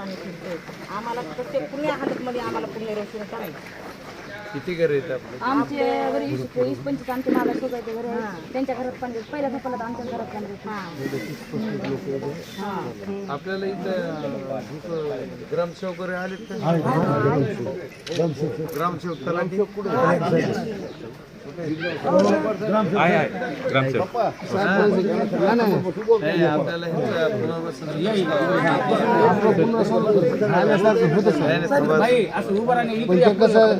पाणी फिरतोय आम्हाला प्रत्येक पुण्या हालतमध्ये आम्हाला पुण्यरक्षण करायचं किती घर आहेत आपले? आमचे घरी वीस वीस पंचवीस आमचे मागा शोधायचे घर आहे. त्यांच्या घरात पाणी येतं. पहिल्या झोपाला तर आमच्या घरात पाणी येतं. आपल्याला इथं ग्रामसेवक वगैरे आलेत का? ग्रामसेवक तलाठी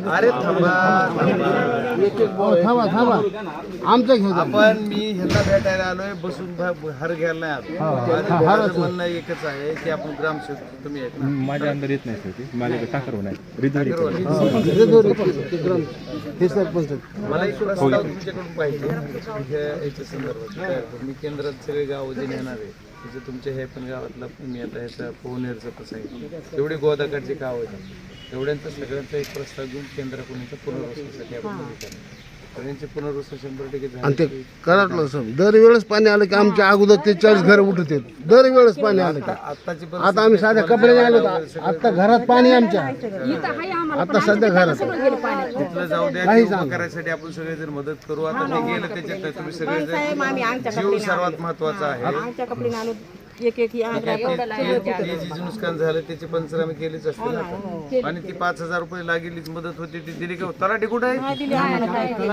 अरे थांबा थांबा थांबा आमचं घेऊ द्या. आपण मी ह्यांना भेटायला आलोय बसून हार घ्यायला नाही आलो. म्हणणं एकच आहे की आपण ग्रामसेवक तुम्ही माझ्या अंदर येत नाही माझ्याकडे नाही रिझल्ट ते ग्राम- हे सरपंच आहेत. मला एक प्रस्ताव तुमच्याकडून पाहिजे. ह्या- याच्या संदर्भात तर मी केंद्रात सगळे गाव जे नेणार आहे. म्हणजे तुमच्या हे पण गावातला मी आता ह्याचा पोहनेरचं कसं आहे. एवढे गोदाकडचे गाव आहेत. एवढ्यांचा सगळ्यांचा एक प्रस्ताव घेऊन केंद्राकडून पुनर्वसनासाठी आपण पुनर्वसन शंभर टक्के आणि ते कराटलं सर दरवेळेस पाणी आलं की आमच्या अगोदर ते चाळीस घर उठत दरवेळेस पाणी आलं की. आताची आता आम्ही साध्या कपडे आलो होतो आता घरात पाणी आमच्या. इथं आहे आम्हाला आता सध्या घरात सगळं गेलं पाण्यात. तिथलं जाऊ द्या ते उभं करायसाठी आपण सगळे जर मदत करू. आता ते गेलं त्याच्यात. तुम्ही सगळे जण- साहेब आम्ही आमच्या जीव सर्वात महत्त्वाचा आहे. आमच्या कपडे आणून एक एक ही जे नुकसान झालं त्याचे पंचनामे केलेच असतील आता. आणि ती पाच हजार रुपये लागेलीच मदत होती ती दिली का? तलाठी कुठे आहे? दिली आम्हाला काय किती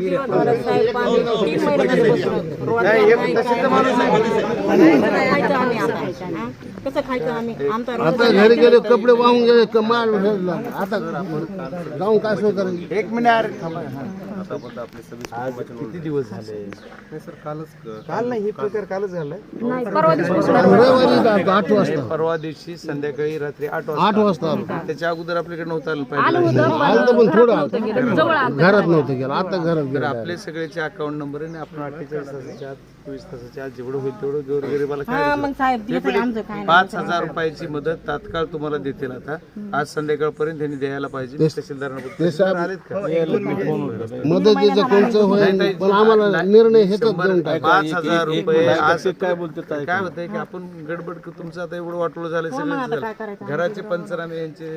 दिवस झालं साहेब पाणी तीन महिने झाले बसून. रोज नाही, एक तहसीलचा माणूस आहे. कसं खायचं आम्ही आता हा? कसं खायचं आम्ही? आमचा रोज आता घरी गेले कपडे वाहून गेले कमाल आता जाऊन काय सोय करायची? एक मिनिट अरे थांबा हा. आज किती दिवस झाले? काल नाही हे प्रकार कालच झालाय. नाही परवा दिवशी रविवारी जातो आठ वाजता. परवा दिवशी संध्याकाळी रात्री आठ वाजता. आठ वाजता आलो. त्याच्या अगोदर आपल्याकडे नव्हतं आलं पाहिजे. आलं तर पण थोडं आलं. घरात नव्हतं गेलं. आता घरात तर गेलं आपले सगळ्याचे अकाउंट नंबर आहे आणि आपण अठ्ठेचाळीस तासाच्या आत चोवीस तासाच्या आत जेवढं होईल तेवढं गोरगरीबाला हा काय मग साहेब दिलं तरी आमचं काय पाच हजार रुपयाची मदत तात्काळ तुम्हाला देतील आता. आज संध्याकाळपर्यंत त्यांनी द्यायला पाहिजे. तहसीलदारांना आलेत का? मदतीचं कोणचं होईल पण आम्हाला निर्णय टाक पाच हजार रुपये आज काय बोलतो काय होतंय की आपण गडबड क- तुमचं आता एवढं वाटलं झालं. सगळं घराचे पंचनामे यांचे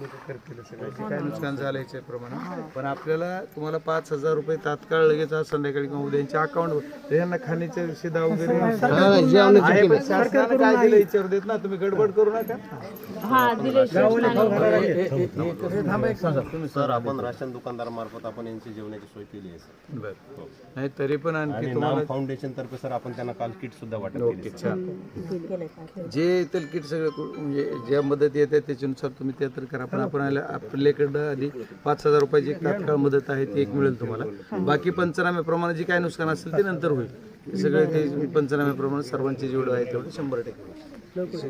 लोक करतील सगळ्याचे. काय नुकसान झालं याच्या प्रमाणे पण आपल्याला तुम्हाला पाच हजार रुपये तात्काळ लगेच आज संध्याकाळी किंवा उद्या यांच्या अकाउंट यांना खाण्याच्या शिदा वगैरे हा, शासनानं काय दिलं विचारू देत ना. तुम्ही गडबड करू नका. हा सर आपण राशन दुकानदारामार्फत आपण यांची जेवणाची सोय केली आहे सर. बरं. नाही तरी पण आणखी आणि नाम फाउंडेशन तर्फे सर आपण त्यांना काल किट सुद्धा केली सर. जे येतील किट सगळं म्हणजे ज्या मदत येते त्याच्यानुसार तुम्ही ते तर करा. पण आपण आल्या- आपल्याकडं आधी पाच हजार रुपयाची एक तात्काळ मदत आहे ती एक मिळेल तुम्हाला. बाकी पंचनाम्याप्रमाणे जे काय नुकसान असेल ते नंतर होईल. हे सगळे ते पंचनाम्याप्रमाणे सर्वांचे जेवढं आहे तेवढं शंभर टक्के.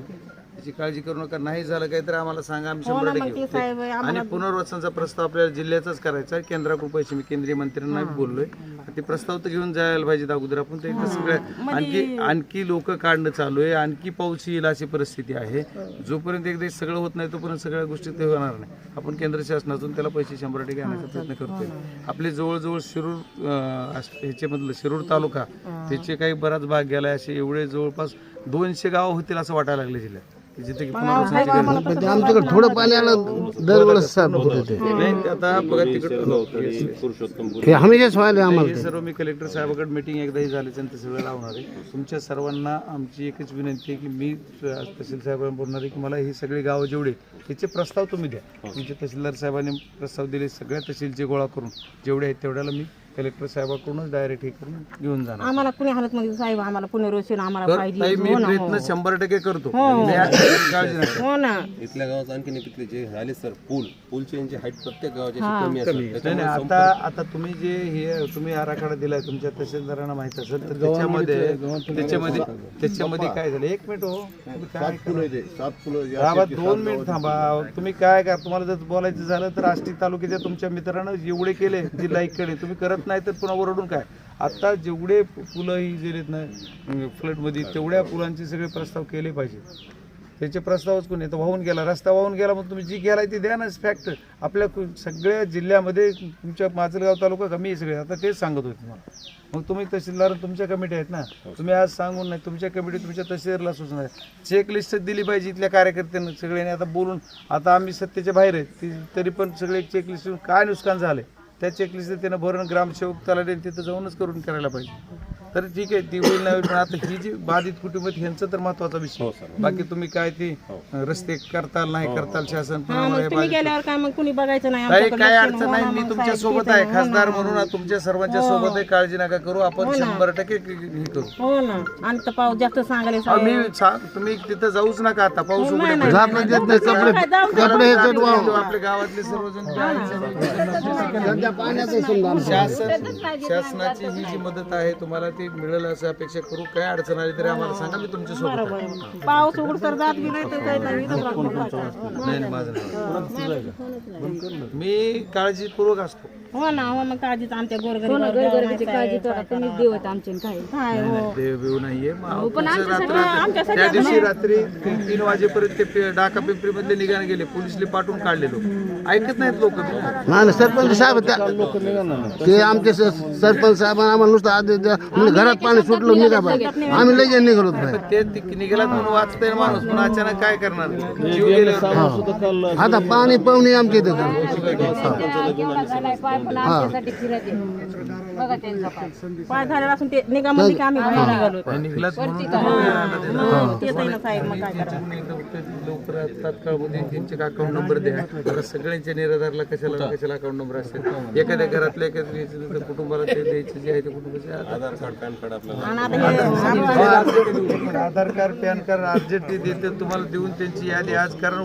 त्याची काळजी करू नका. नाही झालं काही तर आम्हाला सांगा. आम्ही शंभर टक्के ते साहेब होऊ. आणि पुनर्वसनाचा प्रस्ताव आपल्याला जिल्ह्याचाच करायचा आहे. केंद्राकडून पैसे मी केंद्रीय मंत्र्यांना बोललोय. ते प्रस्ताव तर घेऊन जायला पाहिजेत अगोदर. आपण ते सगळं आणखी आणखी लोक काढणं चालू आहे. आणखी पाऊस येईल अशी परिस्थिती आहे. जोपर्यंत एकदा हे सगळं होत नाही तोपर्यंत सगळ्या गोष्टी ते होणार नाही. आपण केंद्र शासनातून त्याला पैसे शंभर टक्के आणण्याचा प्रयत्न करतोय. आपले जवळजवळ शिरूर अं, ह्याच्यामधलं शिरूर तालुका त्याचे काही बराच भाग गेलाय असे एवढे जवळपास दोनशे गाव होतील असं वाटायला लागले जिल्ह्यात की जिथे की पुनर्वसनाची गरज नाही. पण ते आमच्याकडे थोडं पाणी आलं दरवेळेस साहेब होतं ते. नाही ते आता बघा तिकडे पुरुषोत्तम हे हमेशाच व्हायला आम्हाला हे सर्व मी कलेक्टर साहेबाकडे मीटिंग एकदाही झाल्याच्यानंतर सगळं लावणार आहे. तुमच्या सर्वांना आमची एकच विनंती आहे की मी आज तहसील साहेबांना बोलणार आहे की मला ही सगळी गावं जेवढे त्याचे प्रस्ताव तुम्ही द्या. तुमचे तहसीलदार साहेबांनी प्रस्ताव दिले सगळ्या तहसीलचे गोळा करून जेवढे आहेत तेवढ्याला मी कलेक्टर साहेबाकडूनच डायरेक्ट हे करून घेऊन जाणार. आम्हाला पुणे हालतमध्ये साहेब आम्हाला पुनर्वसन आम्हाला तर पाहिजे. ताई मी प्रयत्न शंभर टक्के करतो. मी काळजी हो ना. इथल्या गावात आणखी एक इथले जे झाले सर पूल. पूलची यांची हाईट प्रत्येक गावाची अशी कमी असते नाही त्याच्यामुळे नाही आता आता तुम्ही जे हे तुम्ही आराखडा दिलाय तुमच्या तहसीलदारांना माहीत असेल तर त्याच्यामध्ये त्याच्यामध्ये त्याच्यामध्ये काय झालं? एक मिनिट हो. तुम्ही काय सात फुलं गावात दोन मिनिट थांबा. तुम्ही काय करा तुम्हाला जर बोलायचं झालं तर आष्टी तालुक्याच्या तुमच्या मित्रांनं जेवढे केले जिल्हा इकडे. तुम्ही करत नाही तर पुन्हा ओरडून काय? आता जेवढे पुलं ही गेलेत ना म्हणजे फ्लडमध्ये तेवढ्या फुलांचे सगळे प्रस्ताव केले पाहिजे. त्याचे प्रस्तावच कोणी तर वाहून गेला रस्ता वाहून गेला मग तुम्ही जी गेला ती द्या ना फॅक्ट आपल्या सगळ्या जिल्ह्यामध्ये तुमच्या माजलगाव तालुका कमी आहे सगळे आता तेच सांगत होते तुम्हाला. मग तुम्ही तहसीलदार तुमच्या कमिटी आहेत ना तुम्ही आज सांगून नाही तुमच्या कमिटी तुमच्या तहसीलदारला सूचना आहे. चेकलिस्ट दिली पाहिजे इथल्या कार्यकर्त्यांना सगळ्यांनी. आता बोलून आता आम्ही सत्तेच्या बाहेर आहेत ती तरी पण सगळे चेकलिस्ट काय नुकसान झालंय? त्या चेकलिस्ट त्यानं भरून ग्रामसेवक तलाट्याने तिथं जाऊनच करून करायला पाहिजे. तर ठीक आहे ती होईल नाही पण आता ही जी बाधित कुटुंब आहेत ह्यांचं तर महत्त्वाचा विषय बाकी तुम्ही काय ती रस्ते करताल नाही करताल शासन पण हा हे बाधित- गेल्यावर काय मग कुणी बघायचं नाही? काही आमच्याकडे काय लक्ष अडचण हो नाही ना, मी तुमच्यासोबत आहे हो खासदार ना. म्हणून तुमच्या सर्वांच्या सोबत आहे काळजी नका करू आपण शंभर टक्के हे करू. हो ना. आणि पाऊस जास्त सांगायला. मी तुम्ही तिथं जाऊच नका आता पाऊस हे आपल्या गावातले सर्वजण शासन शासनाची ही जी मदत आहे तुम्हाला ती मिळेल असं अपेक्षा करू? काय अडचण आली तरी आम्हाला सांगा मी तुमच्यासोबत आहे. पाऊस उघड तर जात बी नाही तर काही नाही इथंच राहतो. नाही नाही, माझं नाही. मी काळजीपूर्वक असतो. हो ना हो मग काळजीच आमच्या हो ना काळजी थोडा तुम्हीच देव आहेत आमचे आणि काय काय हो. देव बिव नाहीये. मग पण पुढचं आमच्या रात्र- आमच्या त्या दिवशी रात्री तीन तीन वाजेपर्यंत ते पे- डाका पिंपरी मधले निघाने गेले. पोलिसले पाठवून काढले लोक. ऐकत नाहीत लोक. नाही सरपंच साहेब त्या- ते आमचे स- सरपंच साहेब आम्हाला नुसतं आदेश द्या. म्हणजे घरात पाणी सुटलं निघा पाहिजे आम्ही लगेच निघालो बाहेर. ते ति- निघाला म्हणून वाचतंय माणूस पण अचानक काय करणार? जीव गेले आता पाणी पाहुणे आमच्या इथे एवढा झालाय पाय पण आमच्यासाठी फिरत आहे. बघा त्यांचा पाय. पाय झालेला असून ते निघामध्ये की आम्ही बाहेर निघालो निघलात म्हणून मग तेच आहे ना साहेब मग काय करायचं एकदम ते लवकर तात्काळमध्ये त्यांचे अकाउंट नंबर द्या. सगळ्यांच्या निराधारला कशाला कशाला अकाउंट नंबर असतील एखाद्या घरातल्या एखाद्या कुटुंबाला ते द्यायचे जे आहे ते कुटुंबाचे. आधार कार्ड पॅन कार्ड आपल्याला हे Aadhaar card PAN card urgent ते देते तुम्हाला देऊन त्यांची यादी. आज कारण